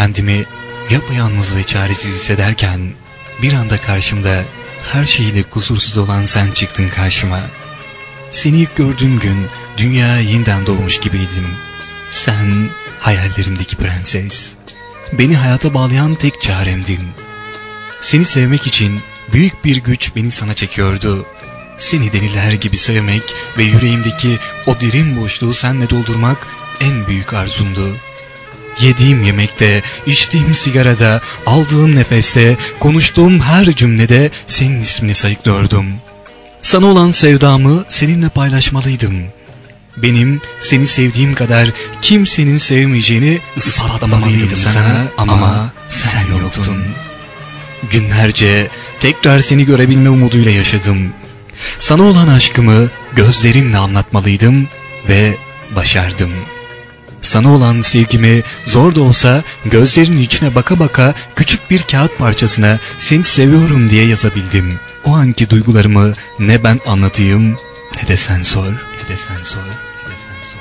kendimi yapayalnız ve çaresiz hissederken bir anda karşımda her şeyiyle kusursuz olan sen çıktın karşıma. Seni ilk gördüğüm gün dünyaya yeniden doğmuş gibiydim. Sen hayallerimdeki prenses. Beni hayata bağlayan tek çaremdin. Seni sevmek için büyük bir güç beni sana çekiyordu. Seni deliler gibi sevmek ve yüreğimdeki o derin boşluğu senle doldurmak en büyük arzumdu. Yediğim yemekte, içtiğim sigarada, aldığım nefeste, konuştuğum her cümlede senin ismini sayıklıyordum. Sana olan sevdamı seninle paylaşmalıydım. Benim seni sevdiğim kadar kimsenin sevmeyeceğini ispatlamalıydım sana ama sen yoktun. Günlerce tekrar seni görebilme umuduyla yaşadım. Sana olan aşkımı gözlerimle anlatmalıydım ve başardım. Sana olan sevgimi zor da olsa gözlerinin içine baka baka küçük bir kağıt parçasına seni seviyorum diye yazabildim. O anki duygularımı ne ben anlatayım ne de sen sor, ne de sen sor, ne de sen sor.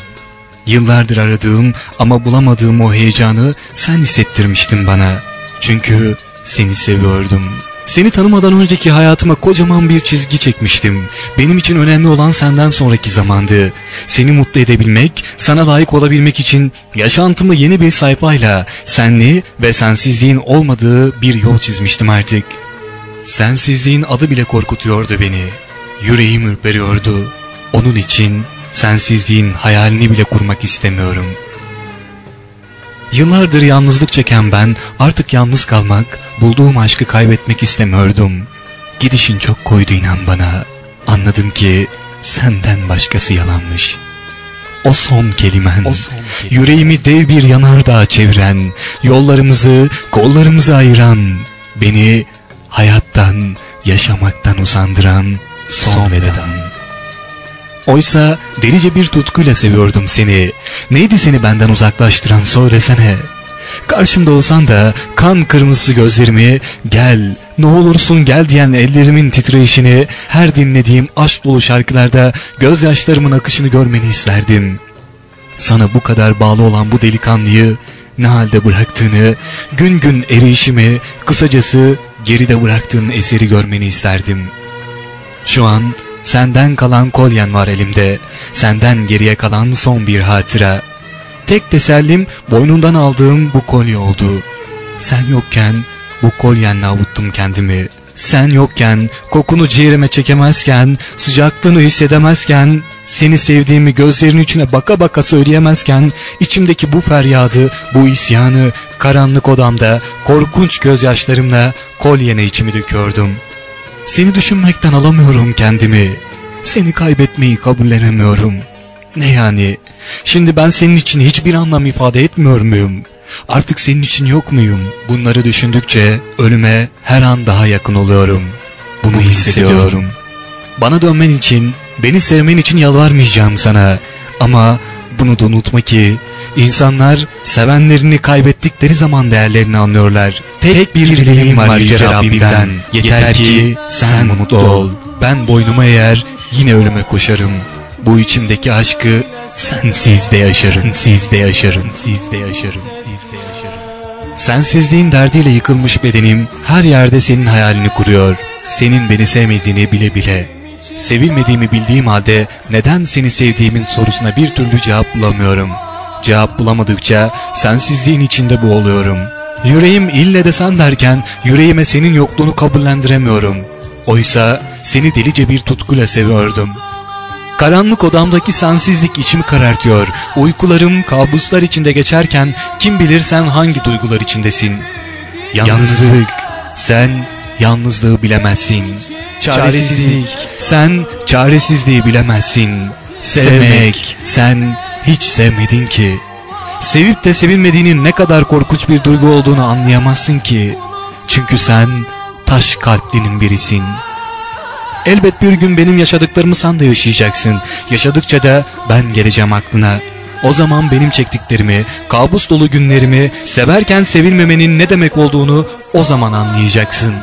Yıllardır aradığım ama bulamadığım o heyecanı sen hissettirmiştin bana. Çünkü seni seviyordum. Seni tanımadan önceki hayatıma kocaman bir çizgi çekmiştim. Benim için önemli olan senden sonraki zamandı. Seni mutlu edebilmek, sana layık olabilmek için yaşantımı yeni bir sayfayla, senli ve sensizliğin olmadığı bir yol çizmiştim artık. Sensizliğin adı bile korkutuyordu beni. Yüreğim ürperiyordu. Onun için sensizliğin hayalini bile kurmak istemiyorum. Yıllardır yalnızlık çeken ben artık yalnız kalmak, bulduğum aşkı kaybetmek istemiyordum. Gidişin çok koydu inan bana. Anladım ki senden başkası yalanmış. O son kelimen, o son kelimen. yüreğimi dev bir yanardağ çeviren, yollarımızı, kollarımızı ayıran, beni hayattan, yaşamaktan usandıran son vedadan. Oysa delice bir tutkuyla seviyordum seni. Neydi seni benden uzaklaştıran söylesene. Karşımda olsan da kan kırmızı gözlerimi gel ne olursun gel diyen ellerimin titreyişini her dinlediğim aşk dolu şarkılarda gözyaşlarımın akışını görmeni isterdim. Sana bu kadar bağlı olan bu delikanlıyı ne halde bıraktığını, gün gün erişimi, kısacası geride bıraktığın eseri görmeni isterdim. Şu an Senden kalan kolyen var elimde. Senden geriye kalan son bir hatıra. Tek tesellim boynundan aldığım bu kolye oldu. Sen yokken bu kolyenle avuttum kendimi. Sen yokken, kokunu ciğerime çekemezken, sıcaklığını hissedemezken, seni sevdiğimi gözlerinin içine baka baka söyleyemezken, içimdeki bu feryadı, bu isyanı, karanlık odamda, korkunç gözyaşlarımla kolyene içimi döküyordum.'' Seni düşünmekten alamıyorum kendimi. Seni kaybetmeyi kabullenemiyorum. Ne yani? Şimdi ben senin için hiçbir anlam ifade etmiyor muyum? Artık senin için yok muyum? Bunları düşündükçe ölüme her an daha yakın oluyorum. Bunu hissediyorum. Bana dönmen için, beni sevmen için yalvarmayacağım sana. Ama bunu da unutma ki İnsanlar sevenlerini kaybettikleri zaman değerlerini anlıyorlar. Tek bir dileğim var Yüce Rabbimden. Yeter ki sen mutlu ol. Ben boynuma eğer yine ölüme koşarım. Bu içimdeki aşkı sensiz de yaşarım. Sensiz de yaşarım. Sensiz de yaşarım. Sensiz de yaşarım. Sensizliğin derdiyle yıkılmış bedenim her yerde senin hayalini kuruyor. Senin beni sevmediğini bile bile. Sevilmediğimi bildiğim halde neden seni sevdiğimin sorusuna bir türlü cevap bulamıyorum.'' Cevap bulamadıkça sensizliğin içinde boğuluyorum. Yüreğim ille de sen derken yüreğime senin yokluğunu kabullendiremiyorum. Oysa seni delice bir tutkuyla seviyordum. Karanlık odamdaki sensizlik içimi karartıyor. Uykularım kabuslar içinde geçerken kim bilir sen hangi duygular içindesin. Yalnızlık, sen yalnızlığı bilemezsin. Çaresizlik, sen çaresizliği bilemezsin. Sevmek, sen hiç sevmedin ki. Sevip de sevilmediğinin ne kadar korkunç bir duygu olduğunu anlayamazsın ki. Çünkü sen taş kalplinin birisin. Elbet bir gün benim yaşadıklarımı sen de yaşayacaksın. Yaşadıkça da ben geleceğim aklına. O zaman benim çektiklerimi, kabus dolu günlerimi, severken sevilmemenin ne demek olduğunu o zaman anlayacaksın.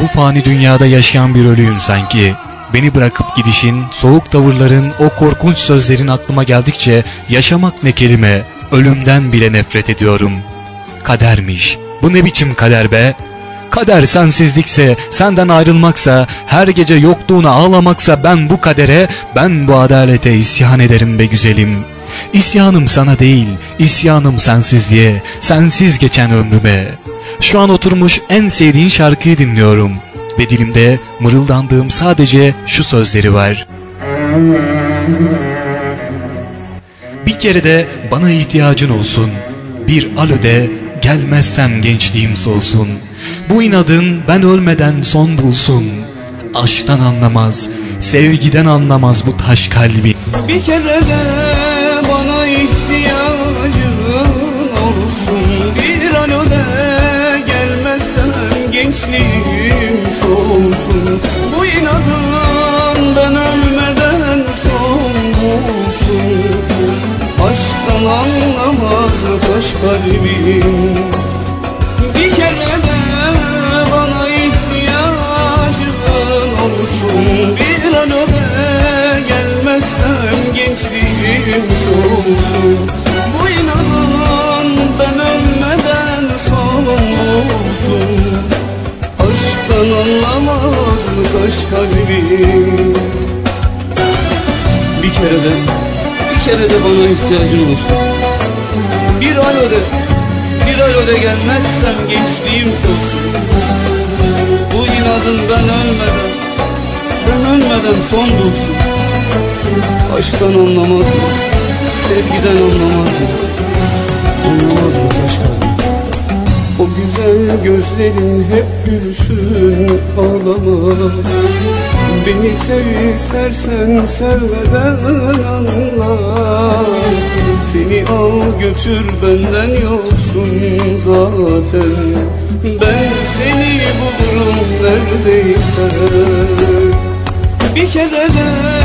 Bu fani dünyada yaşayan bir ölüyüm sanki. Beni bırakıp gidişin, soğuk tavırların, o korkunç sözlerin aklıma geldikçe yaşamak ne kelime, ölümden bile nefret ediyorum. Kadermiş. Bu ne biçim kader be? Kader sensizlikse, senden ayrılmaksa, her gece yokluğuna ağlamaksa ben bu kadere, ben bu adalete isyan ederim be güzelim. İsyanım sana değil, isyanım sensizliğe, sensiz geçen ömrüme. Şu an oturmuş en sevdiğin şarkıyı dinliyorum ve dilimde mırıldandığım sadece şu sözleri var. Bir kere de bana ihtiyacın olsun. Bir alo de gelmezsem gençliğim solsun. Bu inadın ben ölmeden son bulsun. Aşktan anlamaz, sevgiden anlamaz bu taş kalbi. Bir kere de gençliğim solsun. Bu inadın ben ölmeden son bulsun. Aşktan anlamaz taş kalbim taş kalbim. Bir kere de bir kere de bana ihtiyacın olsun Bir alo de, bir alo de gelmezsem gençliğim solsun Bu inadın ben ölmeden, ben ölmeden son bulsun Aşktan anlamaz mı, sevgiden anlamaz mı? Anlamaz mı gözlerin hep gülsün ağlama. Beni sev istersen sevmeden anla. Seni al götür benden yoksun zaten. Ben seni bulurum neredeyse. Bir kere de